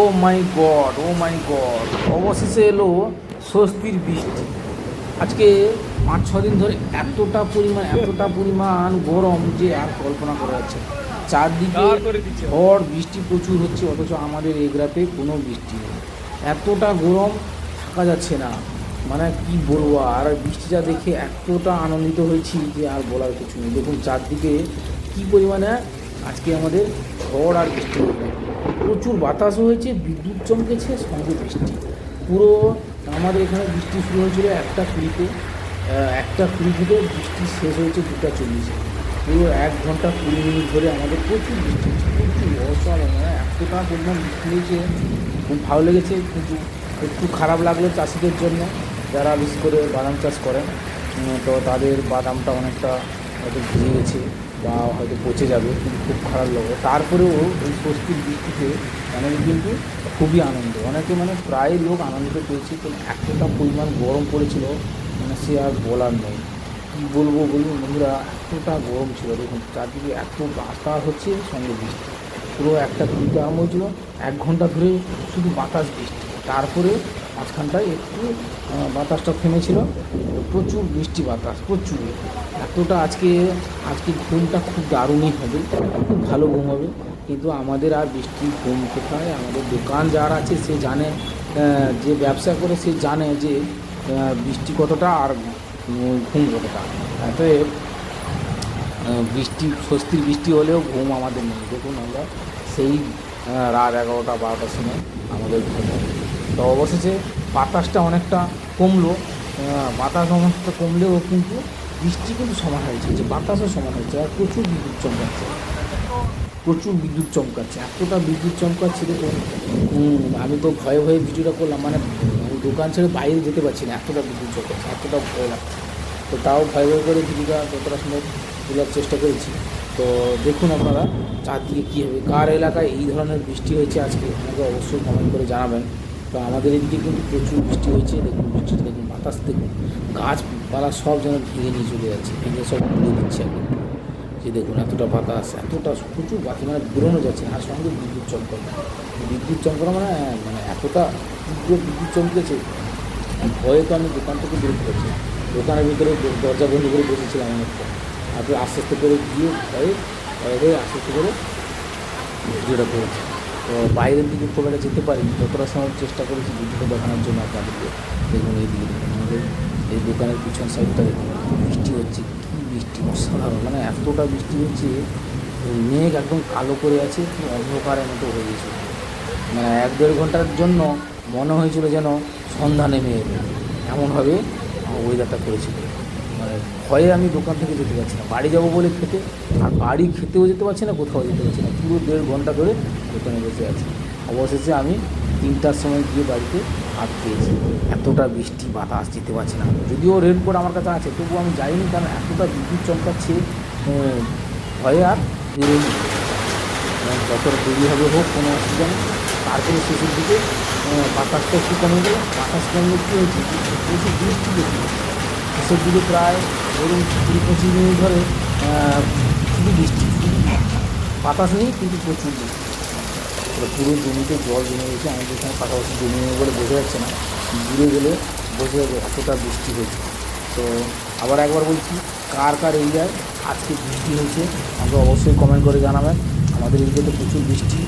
ও মাই god ও মাই god. অবশেষে এলো স্বস্তির বৃষ্টি। আজকে পাঁচ ছ দিন ধরে এতটা পরিমাণ এতটা পরিমাণ গরম যে আর কল্পনা করা যাচ্ছে চারদিকে ঝড় বৃষ্টি প্রচুর হচ্ছে অথচ আমাদের এই গ্রাপে কোনো বৃষ্টি নেই। এতটা গরম থাকা যাচ্ছে না। মানে কি বলব আর বৃষ্টিটা দেখে এতটা আনন্দিত হয়েছি যে আর বলার কিছু নেই। দেখুন চারদিকে কী পরিমাণে আজকে আমাদের ঝড় আর বৃষ্টি প্রচুর বাতাস হয়েছে, বিদ্যুৎ চমকেছে, সঙ্গে বৃষ্টি। পুরো আমাদের এখানে বৃষ্টি শুরু হয়েছিল একটা কুড়িতে। একটা কুড়ি থেকে বৃষ্টি শেষ হয়েছে দুটা চল্লিশে। পুরো এক ঘণ্টা কুড়ি মিনিট ধরে আমাদের প্রচুর বৃষ্টি প্রচুর অসাধারণ মানে এতটা পরিমাণ বৃষ্টি হয়েছে। খুব ভালো লেগেছে, কিন্তু একটু খারাপ লাগল চাষিদের জন্য, যারা বিশেষ করে বাদাম চাষ করেন। তো তাদের বাদামটা অনেকটা হয়তো ভিজে গেছে। বা হয়তো পচে যাবে, কিন্তু খুব খারাপ লাগবে তারপরেও এই স্বস্তির বৃষ্টিতে অনেকে কিন্তু খুবই আনন্দ। অনেকে মানে প্রায় লোক আনন্দ পেয়েছে, কিন্তু এতটা পরিমাণ গরম পড়েছিল মানে সে আর বলার নেই। কী বলব বলব বন্ধুরা, এতটা গরম ছিল। দেখুন, চারদিকে এত বাতাস হচ্ছে সঙ্গে বৃষ্টি। পুরো একটা ঘণ্টা আরম্ভ হয়েছিল এক ঘণ্টা ধরে শুধু বাতাস বৃষ্টি। তারপরে মাঝখানটায় একটু বাতাসটা থেমেছিল। প্রচুর বৃষ্টি বাতাস, প্রচুর। এতটা আজকে আজকে ঘুমটা খুব দারুণই হবে, খুব ভালো ঘুম হবে। কিন্তু আমাদের আর বৃষ্টি ঘুম কোথায়? আমাদের দোকান যার আছে, সে জানে যে ব্যবসা করে, সে জানে যে বৃষ্টি কতটা আর ঘুম কতটা। অতএব বৃষ্টি, স্বস্তির বৃষ্টি হলেও ঘুম আমাদের নেই। দেখুন আমরা সেই রাত এগারোটা, বারোটার সময় আমাদের ঘুম। তো অবশেষে বাতাসটা অনেকটা কমলো। বাতাস অনেকটা কমলেও কিন্তু বৃষ্টি কিন্তু সমান হয়েছে, যে বাতাসও সমান হয়েছে আর প্রচুর বিদ্যুৎ চমকাচ্ছে। প্রচুর বিদ্যুৎ চমকাচ্ছে, এতটা বিদ্যুৎ চমকাচ্ছে দেখুন। আমি তো ভয়ে ভয়ে ভিডিওটা করলাম মানে দোকান ছেড়ে বাইরে যেতে পারছি না, এতটা বিদ্যুৎ চমকাচ্ছে, এতটা ভয় লাগছে। তো তাও ভয় ভয় করে ভিডিওটা যতটা সম্ভব তোলার চেষ্টা করেছি। তো দেখুন আপনারা চারদিকে কী হবে, কার এলাকায় এই ধরনের বৃষ্টি হয়েছে আজকে, আমাকে অবশ্যই কমেন্ট করে জানাবেন। তো আমাদের এদিকে কিন্তু প্রচুর বৃষ্টি হয়েছে, দেখুন বৃষ্টিটা দেখুন বাতাস, দেখুন গাছপালা সব যেন ভেঙে নিয়ে চলে যাচ্ছে, ভেঙে সব উড়ে দিচ্ছে একদম যে দেখুন এতটা বাতাস, এতটা প্রচুর বাতাস মানে বেরোনো যাচ্ছে। আর সঙ্গে বিদ্যুৎ চমকানো বিদ্যুৎ চমকানো মানে মানে এতটা তীব্র বিদ্যুৎ চমকেছে, ভয়ে তো আমি দোকান থেকে বের পারছি না। দোকানের ভিতরে দরজা বন্ধ করে বসেছিলাম অনেকটা তারপরে আস্তে আস্তে করে গিয়ে ভয়ে ভয়ে আস্তে আস্তে করে ভিডিওটা করেছি তো বাইরের দিকে খুব একটা যেতে পারি যতটা সময় চেষ্টা করেছি ভিডিওটা দেখানোর জন্য আপনাদেরকে। দেখুন এই দিকে, দেখুন আমাদের এই দোকানের পিছন সাইডটা দেখুন। বৃষ্টি হচ্ছে, কী বৃষ্টি, অসাধারণ। মানে এতটা বৃষ্টি হচ্ছে মেঘ একদম কালো করে আছে অন্ধকারের মতো হয়ে গেছে। মানে এক দেড় ঘণ্টার জন্য মনে হয়েছিল যেন সন্ধ্যা নেমে এলো। এমনভাবে ওয়েদারটা করেছিল মানে ভয়ে আমি দোকান থেকে যেতে পারছি না। বাড়ি যাব বলে খেতে, আর বাড়ি খেতেও যেতে পারছি না, কোথাও যেতে পারছি না। পুরো দেড় ঘণ্টা ধরে দোকানে বসে আছি। অবশেষে আমি তিনটার সময় গিয়ে বাড়িতে পেয়েছি এতটা বৃষ্টি, বাতাস যেতে পারছি না। যদিও রেনকোট আমার কাছে আছে, তবুও আমি যাইনি কারণ এতটা বিদ্যুৎ চমকাচ্ছে ভয়ে আর বেরোয়নি। এবং যত দেরি হবে হোক, কোনো অসুবিধা নেই। তারপরে শেষের দিকে বাতাসটা একটু কমে গেল। বাতাস কমলে কী হয়েছে? প্রচুর বৃষ্টি দেখি শেষের দিকে প্রায় ধরুন কুড়ি পঁচিশ মিনিট ধরে শুধু বৃষ্টি বাতাস নেই, কিন্তু প্রচুর বৃষ্টি। পুরো জমিতে জল জমে গেছে, আমাদের এখানে পাশাপাশি জমি বলে বোঝা যাচ্ছে না। দূরে গেলে বোঝা যাবে এতটা বৃষ্টি হয়েছে। তো আবার একবার বলছি, কার কার এরিয়ায় আজকে বৃষ্টি হয়েছে, আমাকে অবশ্যই কমেন্ট করে জানাবেন। আমাদের এদিকে তো প্রচুর বৃষ্টি।